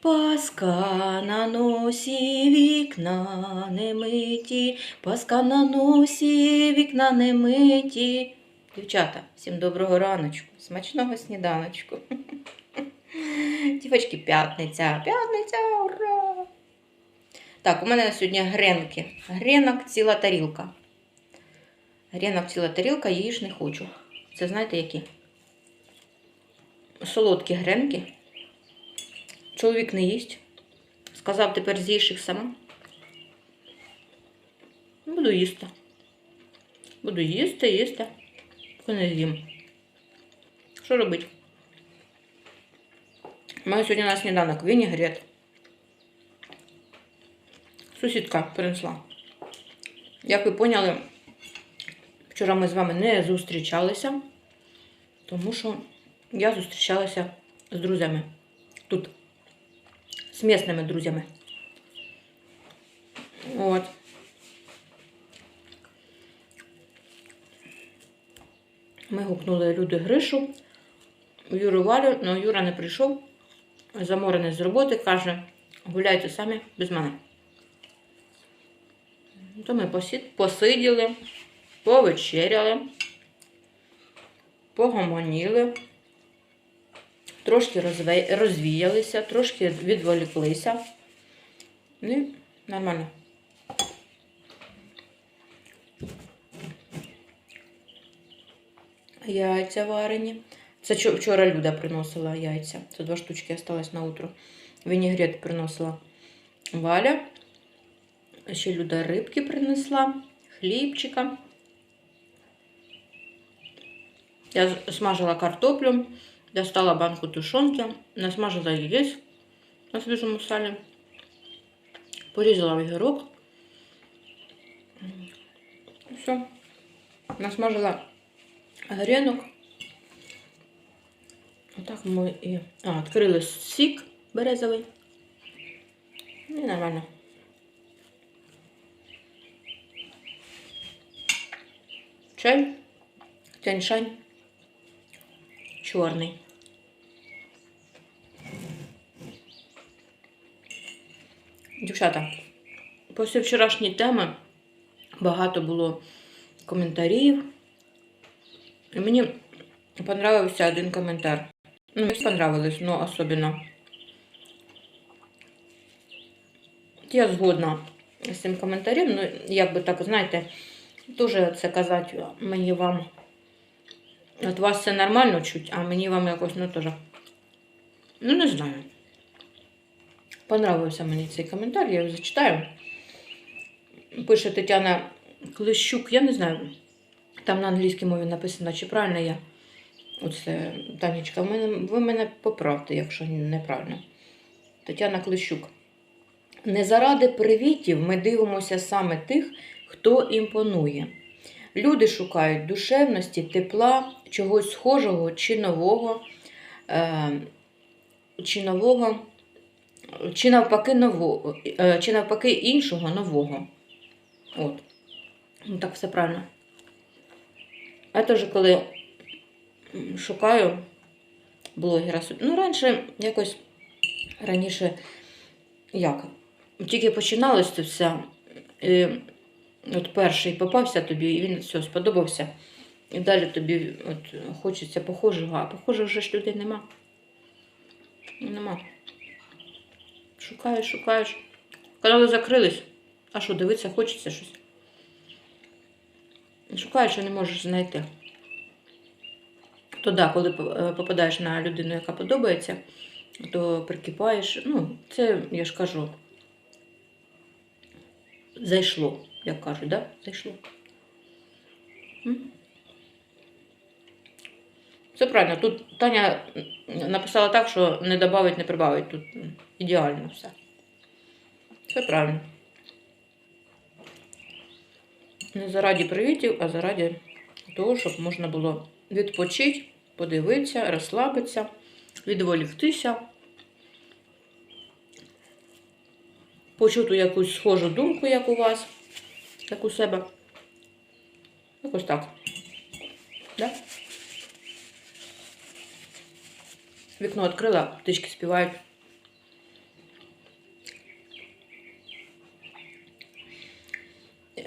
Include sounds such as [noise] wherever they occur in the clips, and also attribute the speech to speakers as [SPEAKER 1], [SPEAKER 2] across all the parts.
[SPEAKER 1] Паска на носі, вікна не миті, паска на носі, вікна не миті. Дівчата, всім доброго раночку, смачного сніданочку. [laughs] Дівочки, п'ятниця, п'ятниця, ура! Так, у мене сьогодні гренки. Гренок ціла тарілка. Гренок ціла тарілка, її ж не хочу. Це знаєте які? Солодкі гренки. Чоловік не їсть. Сказав, тепер з'їш їх сама. Буду їсти. Буду їсти, їсти. Поки не з'їм. Що робити? Мене сьогодні на сніданок вінігрет. Сусідка принесла. Як ви поняли, вчора ми з вами не зустрічалися, тому що я зустрічалася з друзями. Тут. З місними друзями. От. Ми гукнули люди Гришу, Юру Валю, але Юра не прийшов, заморений з роботи, каже, гуляйте самі без мене. То ми посиділи, повечеряли, погомоніли, трошки розвіялися, трошки відволіклися. Ну, нормально. Яйця варені. Це вчора Люда приносила яйця. Це два штучки осталось на утро. Вінігрет приносила Валя. Ще Люда рибки принесла, хлібчика. Я смажила картоплю, достала банку тушонки, насмажила яєць на свіжому салі, порізала огірок. Все. Насмажила гренок. Отак ми і... А, відкрили сік березовий. І нормально. Чай, тяньшань, чорний. Дівчата, після вчорашньої теми багато було коментарів. І мені понравився один коментар. Ну, мені понравилось, но особенно. Я згодна з цим коментарем, ну, як би так, знаєте, дуже це казати мені вам. От вас це нормально чуть, а мені вам якось, ну, теж. Ну, не знаю. Понравився мені цей коментар, я його зачитаю. Пише Тетяна Клищук, я не знаю. Там на англійській мові написано, чи правильно я. Оце, Танечка, ви мене, поправте, якщо неправильно. Тетяна Клищук. Не заради привітів ми дивимося саме тих, хто імпонує. Люди шукають душевності, тепла, чогось схожого чи нового, е, чи нового, чи навпаки нового, е, чи навпаки іншого нового. От. Ну, так все правильно. Я теж коли шукаю блогера. Ну, раніше якось раніше як? Тільки починалось це все. І от перший попався тобі, і він все сподобався. І далі тобі от, хочеться похожого, а похожих вже ж людей нема. Нема. Шукаєш, шукаєш. Канали закрились. А що, дивитися, хочеться щось. Шукаєш, а не можеш знайти. То да, коли е, попадаєш на людину, яка подобається, то прикипаєш. Ну, це, я ж кажу, зайшло, як кажуть, да? Зайшло. Все правильно. Тут Таня написала так, що не додавить, не прибавить. Тут ідеально все. Все правильно. Не заради привітів, а заради того, щоб можна було відпочити, подивитися, розслабитися, відволіктися, почути якусь схожу думку, як у вас, як у себе. Якось так. Да? Вікно відкрила, птички співають.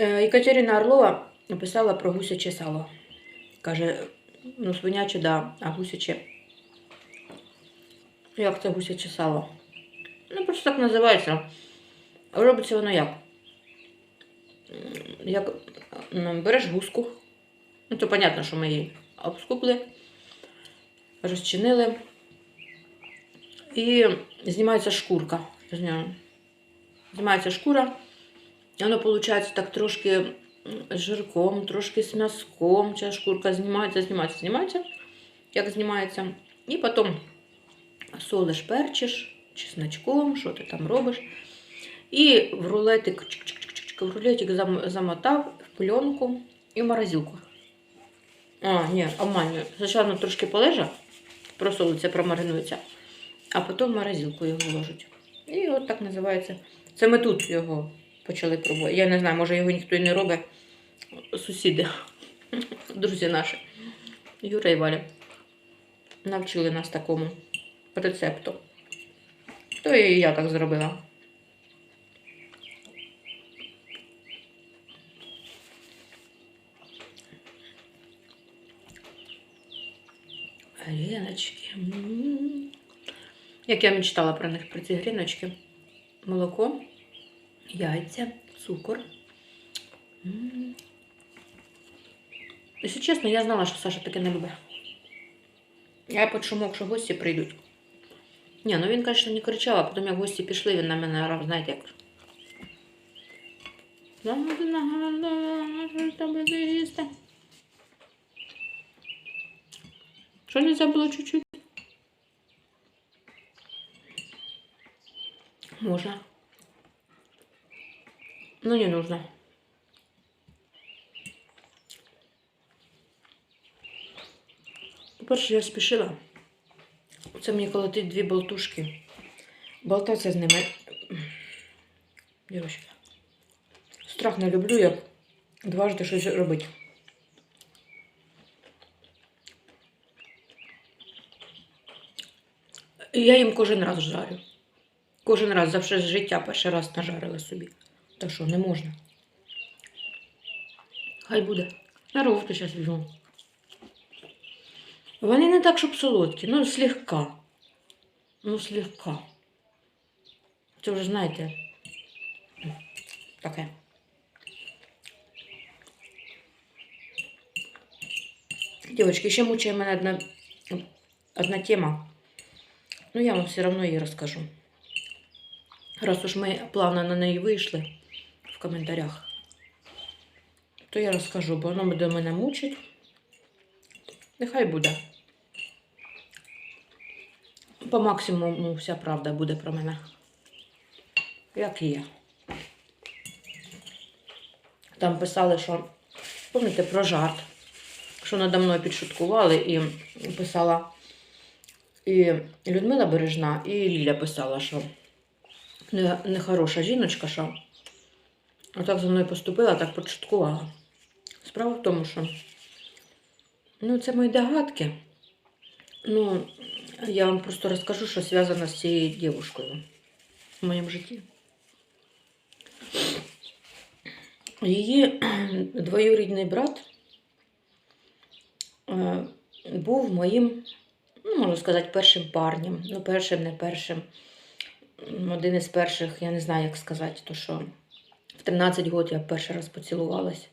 [SPEAKER 1] Екатерина Орлова написала про гусяче сало. Каже, ну, свиняче, да, а гусяче. Як це гусяче сало? Ну, просто так називається. Робиться воно як? Як м, береш гуску. Ну, то понятно, що ми її обскупли, розчинили. І знімається шкурка. Знімається шкура. Воно виходить так трошки жирком, трошки з м'язком. Ця шкурка знімається, знімається, знімається. Як знімається. І потім солиш, перчиш, чесночком, що ти там робиш. І в рулетик, в рулетик замотав в пленку і в морозилку. А, ні, обманюю. Спочатку трошки полежа, просолиться, промаринується, а потім в морозилку його вложать. І от так називається. Це ми тут його почали пробувати. Я не знаю, може його ніхто і не робить. Сусіди, друзі наші, Юра і Валя, навчили нас такому рецепту. То і я так зробила. Гріночки. Як я мечтала про них, про ці гріночки. Молоко, яйця, цукор. Якщо чесно, я знала, що Саша таке не любить. Я під шумок, що гості прийдуть. Ні, ну він, звісно, не кричав, а потім як гості пішли, він на мене орав, знаєте як. Що нельзя було чуть-чуть? Можно. Но не нужно. По-перше, я спішила. Це мені колотить дві болтушки. Болтатися з ними. Дівчатка. Страх не люблю я дважди щось робити. І я їм кожен раз жарю. Кожен раз за все життя перший раз нажарила собі. Та що, не можна. Хай буде. На ровку зараз візьму. Вони не так, щоб солодкі, ну слегка. Ну, слегка. Це вже знаєте. Таке. Девочки, ще мучає мене одна, одна тема. Ну, я вам все равно її розкажу. Раз уж ми плавно на неї вийшли коментарях, то я розкажу, бо воно буде мене мучить. Нехай буде. По максимуму вся правда буде про мене. Як і є. Там писали, що, пам'ятаєте, про жарт, що надо мною підшуткували і писала і Людмила Бережна, і Ліля писала, що не, нехороша жіночка, що отак за мною поступила, так початкувала. Справа в тому, що ну, це мої догадки. Ну, я вам просто розкажу, що зв'язано з цією дівушкою в моєму житті. Її [clears throat] двоюрідний брат е, був моїм, ну, можна сказати, першим парнем. Ну, першим, не першим. Один із перших, я не знаю, як сказати, то що в 13 років я перший раз поцілувалась.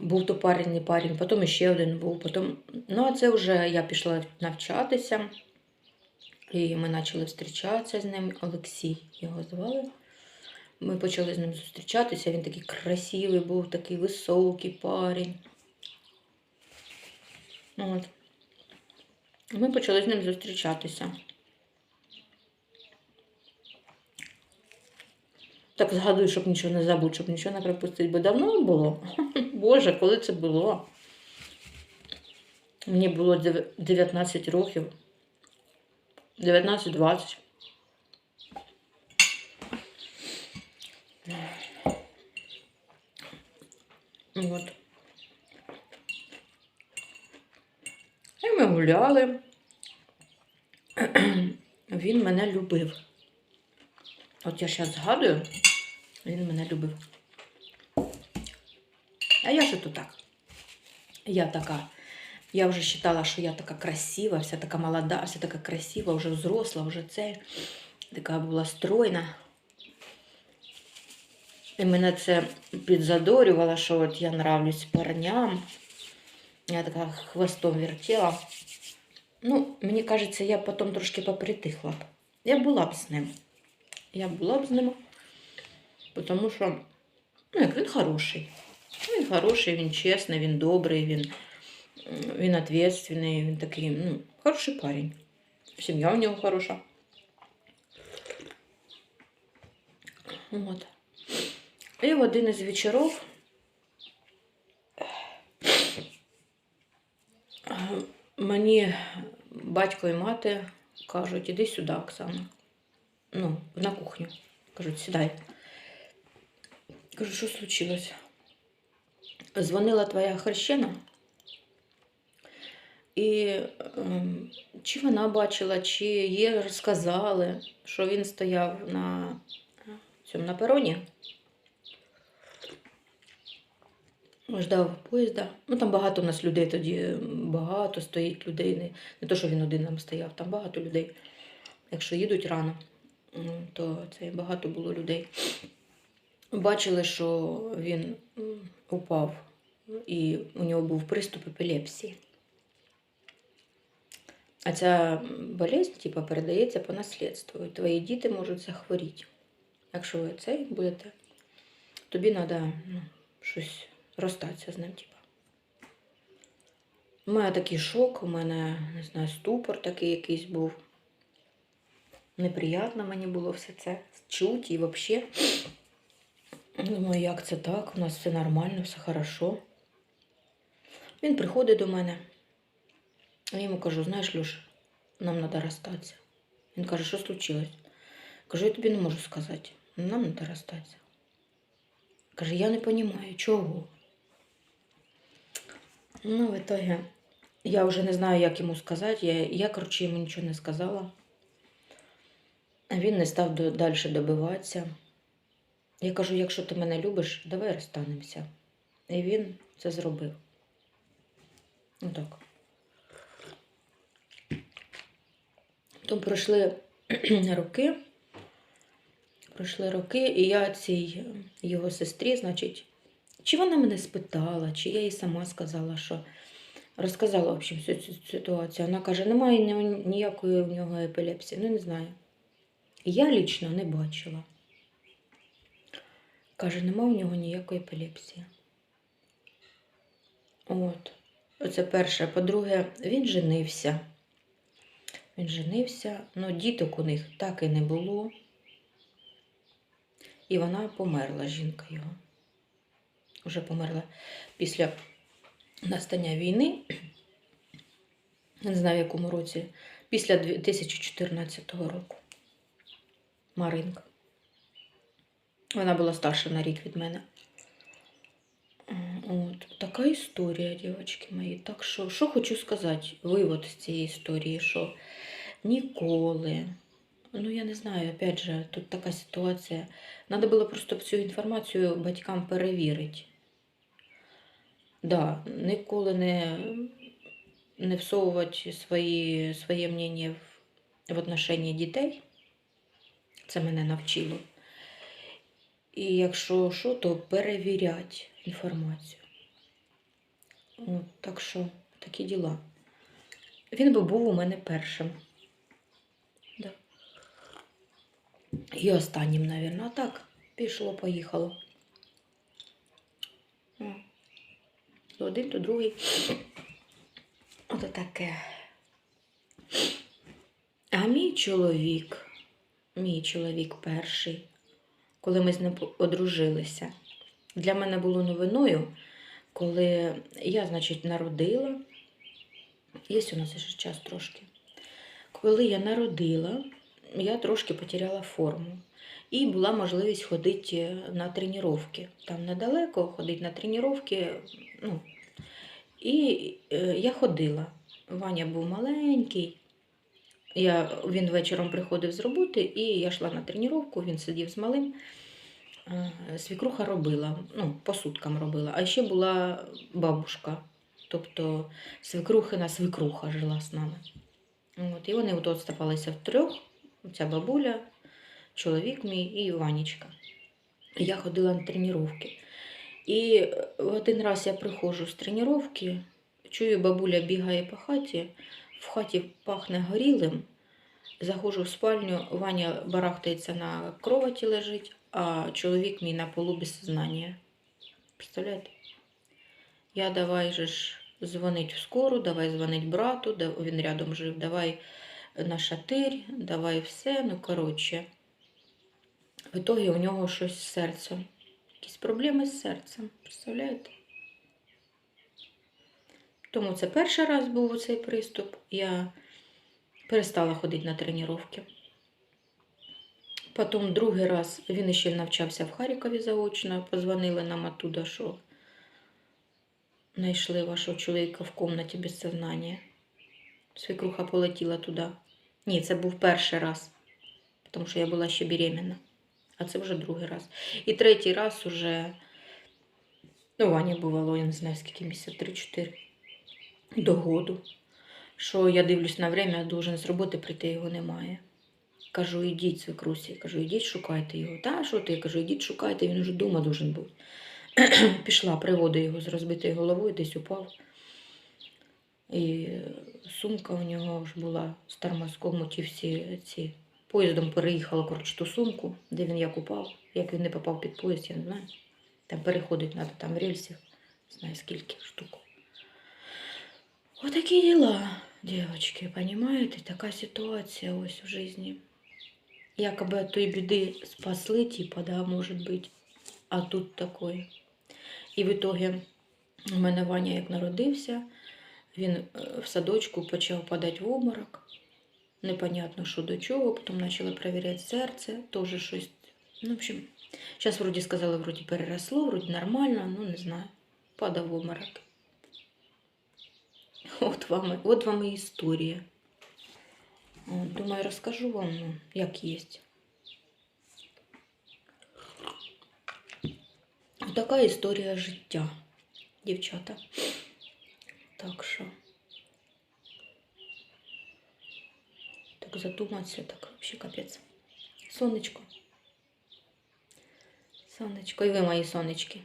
[SPEAKER 1] Був то парень, не парень, потім ще один був. Потім... Ну, а це вже я пішла навчатися. І ми почали зустрічатися з ним. Олексій його звали. Ми почали з ним зустрічатися. Він такий красивий був, такий високий парень. От. Ми почали з ним зустрічатися. Так згадую, щоб нічого не забути, щоб нічого не пропустити, бо давно було. [laughs] Боже, коли це було? Мені було 19 років. 19-20. От. І ми гуляли. [clears throat] Він мене любив. От я зараз згадую, він мене любив. А я ж то так. Я така. Я вже вважала, що я така красива, вся така молода, вся така красива, вже взросла, вже це. Така була стройна. І мене це підзадорювало, що от я нравлюсь парням. Я така хвостом вертіла. Ну, мені кажеться, я потім трошки попритихла б. Я була б з ним. Я була б з ним. Тому що ну, як він хороший. Він хороший, він чесний, він добрий, він, він відповідальний, він такий, ну, хороший парень. Сім'я у нього хороша. От. І в один із вечорів е, мені батько і мати кажуть, іди сюди, Оксана. Ну, на кухню. Кажуть, сідай. Кажу, що случилось? Дзвонила твоя хрещена. І ем, чи вона бачила, чи їй розказали, що він стояв на цьому на пероні. Ждав поїзда. Ну там багато у нас людей тоді, багато стоїть людей. Не, не то, що він один там стояв, там багато людей. Якщо їдуть рано, то це багато було людей. Бачили, що він упав, і у нього був приступ епілепсії. А ця болезнь, типу, передається по наслідству. Твої діти можуть захворіти. Якщо ви цей будете, тобі треба ну, щось розстатися з ним, типу. У мене такий шок, у мене, не знаю, ступор такий якийсь був. Неприємно мені було все це чути і взагалі. Думаю, як це так? У нас все нормально, все хорошо. Він приходить до мене. Я йому кажу, знаєш, Люш, нам треба розстатися. Він каже, що случилось? Кажу, я тобі не можу сказати. Нам треба розстатися. Каже, я не розумію, чого. Ну, в итоге, я вже не знаю, як йому сказати. Я, я коротше, йому нічого не сказала. Він не став далі добиватися. Я кажу, якщо ти мене любиш, давай розстанемося. І він це зробив. Ну так. Потім пройшли [clears throat] роки. Пройшли роки, і я цій його сестрі, значить, чи вона мене спитала, чи я їй сама сказала, що розказала в общем, всю цю ситуацію. Вона каже, немає ніякої в нього епілепсії. Ну, не знаю. Я лічно не бачила. Каже, нема у нього ніякої епілепсії. От. Оце перше. По-друге, він женився. Він женився, але діток у них так і не було. І вона померла, жінка його. Вже померла після настання війни. Не знаю, в якому році, після 2014 року. Маринка. Вона була старша на рік від мене. От, така історія, дівчатки мої. Так що, що хочу сказати, вивод з цієї історії, що ніколи, ну я не знаю, опять же, тут така ситуація. Треба було просто цю інформацію батькам перевірити. Да, ніколи не, не всовувати свої, своє мнення в, в отношенні дітей. Це мене навчило. І якщо що, то перевіряти інформацію. От, так що такі діла. Він би був у мене першим. Да. І останнім, мабуть. А так, пішло, поїхало. То один, то другий. Ото таке. А мій чоловік, мій чоловік перший, коли ми з ним одружилися, для мене було новиною, коли я, значить, народила. Є у нас ще час трошки. Коли я народила, я трошки потеряла форму. І була можливість ходити на тренування. Там недалеко ходити на тренування. Ну, і е, я ходила. Ваня був маленький. Я, він вечором приходив з роботи, і я йшла на тренування, він сидів з малим. Е, Свікруха робила, ну, по суткам робила. А ще була бабушка. Тобто свекрухина свекруха жила з нами. От, і вони от оставалися втрьох. Ця бабуля, чоловік мій і Ванечка. Я ходила на тренування. І один раз я приходжу з тренування, чую, бабуля бігає по хаті, в хаті пахне горілим. Заходжу в спальню, Ваня барахтається на кроваті лежить, а чоловік мій на полу без сознання. Представляєте? Я давай же ж дзвонить в скору, давай дзвонить брату, він рядом жив, давай на шатир, давай все. Ну, коротше, в ітогі у нього щось з серцем. Якісь проблеми з серцем. Представляєте? Тому це перший раз був цей приступ. Я перестала ходити на тренування. Потім другий раз він ще навчався в Харкові заочно. Позвонили нам оттуда, що знайшли вашого чоловіка в кімнаті без сознання. Свекруха полетіла туди. Ні, це був перший раз, тому що я була ще беременна. А це вже другий раз. І третій раз уже, ну, Ваня бувало, я не знаю, скільки місяців, 3-4 до году. Що я дивлюсь на время, должен з роботи прийти, його немає. Кажу, ідіть, свекрусі. Кажу, ідіть, шукайте його. Та що ти? Кажу, ідіть, шукайте, він уже вдома должен бути. [clears throat] Пішла, приводу його з розбитою головою, десь упав. І сумка у нього ж була з тормозком, ті всі ці. Поїздом переїхала, коротше, ту сумку, де він як упав. Як він не попав під поїзд, я не знаю. Там переходить треба, там рельсів, знаю скільки штук. Отакі діла, дівчатки, понимаете? Така ситуація ось в житті. Якоби от тої біди спасли, типа, да, може бути. А тут такое. І в итоге у мене Ваня як народився, він е, в садочку почав падати в обморок. Непонятно, що до чого, потім почали перевіряти серце, теж щось. Ну, в общем, зараз вроді сказали, вроді переросло, вроді нормально, ну не знаю. Падав в обморок. [laughs] От вам, і- от вам і історія. От, Думаю, розкажу вам, ну, як є. Така історія життя, дівчата. Так що. Так задуматися, так взагалі капець. Сонечко. Сонечко. І ви мої сонечки.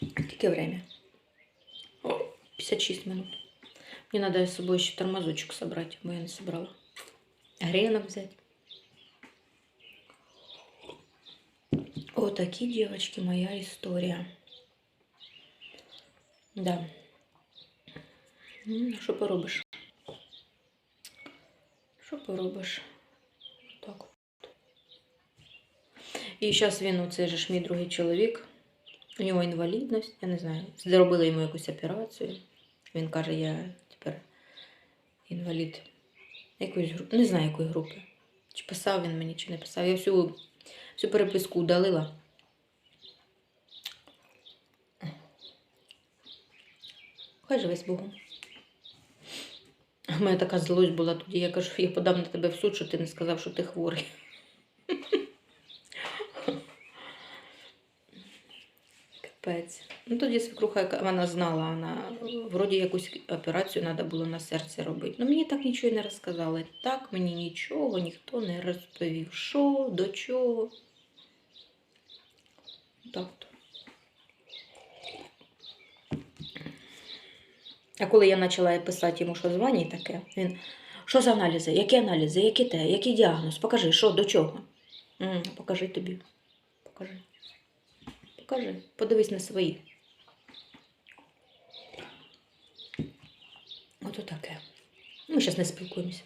[SPEAKER 1] Скільки время? О, 56 минут. Мне надо с собой еще тормозочек собрать, бо не собрала. Гренок взять. Вот такие, девочки, моя история. Да. Що поробиш? Що поробиш? Так. от. І зараз він, оцей же ж мій другий чоловік, у нього інвалідність, я не знаю, зробили йому якусь операцію. Він каже, я тепер інвалід якоїсь групи, не знаю якої групи. Чи писав він мені, чи не писав. Я всю, всю переписку удалила. Хай живе з Богом. У мене така злость була тоді. Я кажу, я подам на тебе в суд, що ти не сказав, що ти хворий. Капець. Ну тоді свекруха, вона знала, вона вроді якусь операцію треба було на серці робити. Ну мені так нічого і не розказали. Так мені нічого ніхто не розповів. Що, до чого. Так. А коли я почала писати йому, що звання таке, він. Що за аналізи? Які аналізи? Які те? Який діагноз? Покажи, що, до чого? М, покажи тобі. Покажи. Покажи. Подивись на свої. Ото таке. Ми зараз не спілкуємося.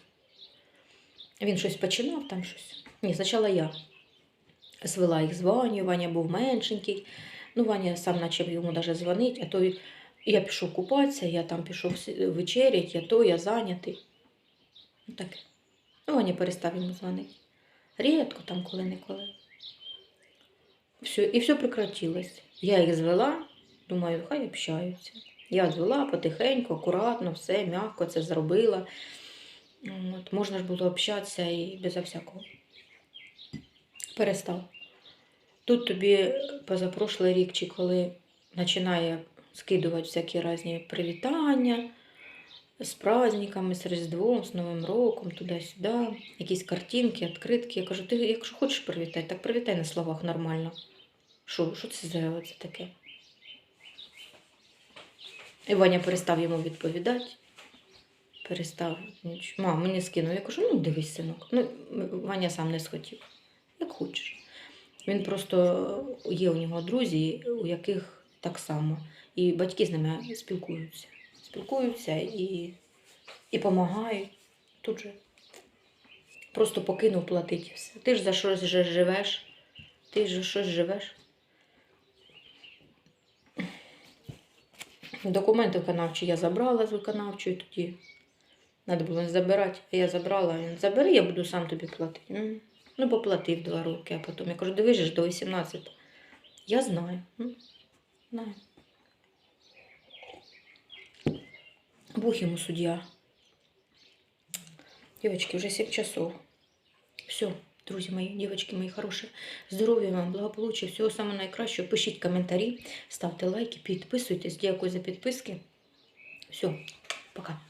[SPEAKER 1] Він щось починав там щось. Ні, спочатку я звела їх з Ваню, Ваня був меншенький. Ну, Ваня сам почав йому навіть дзвонити, а то я пішов купатися, я там пішов вечерять, я то, я зайнятий. Ну таке. Ну, Ваня перестав йому дзвонити. Рідко там коли-неколи. Все, і все прекратилось. Я їх звела, думаю, хай общаються. Я звела потихеньку, акуратно, все, м'яко це зробила. От, можна ж було общатися і без всякого. Перестав. Тут тобі позапрошлий рік, чи коли починає скидувати всякі різні привітання з праздниками, з Різдвом, з Новим роком, туди-сюди, якісь картинки, відкритки. Я кажу, ти якщо хочеш привітати, так привітай на словах нормально. Що, що це за це таке? І Ваня перестав йому відповідати. Перестав. Мам, мені скинув. Я кажу, ну дивись, синок. Ну, Ваня сам не схотів. Як хочеш. Він просто є у нього друзі, у яких так само. І батьки з ними спілкуються. Спілкуються і, і допомагають. Тут же просто покинув платити все. Ти ж за щось же живеш. Ти ж за щось живеш. Документи виконавчі я забрала з виконавчої тоді. Треба було забирати, а я забрала. Він забери, я буду сам тобі платити. Ну, Ну, поплатив два роки, а потім я кажу, дивись до 18. Я знаю. Ну, знаю. Бог ему судья. Девочки, уже 7 часов. Все, друзі мої, дівчатки мої хороші. Здоров'я вам, благополуччя, всього самого найкращого. Пишіть коментарі, ставте лайки, підписуйтесь. Дякую за підписки. Все, пока.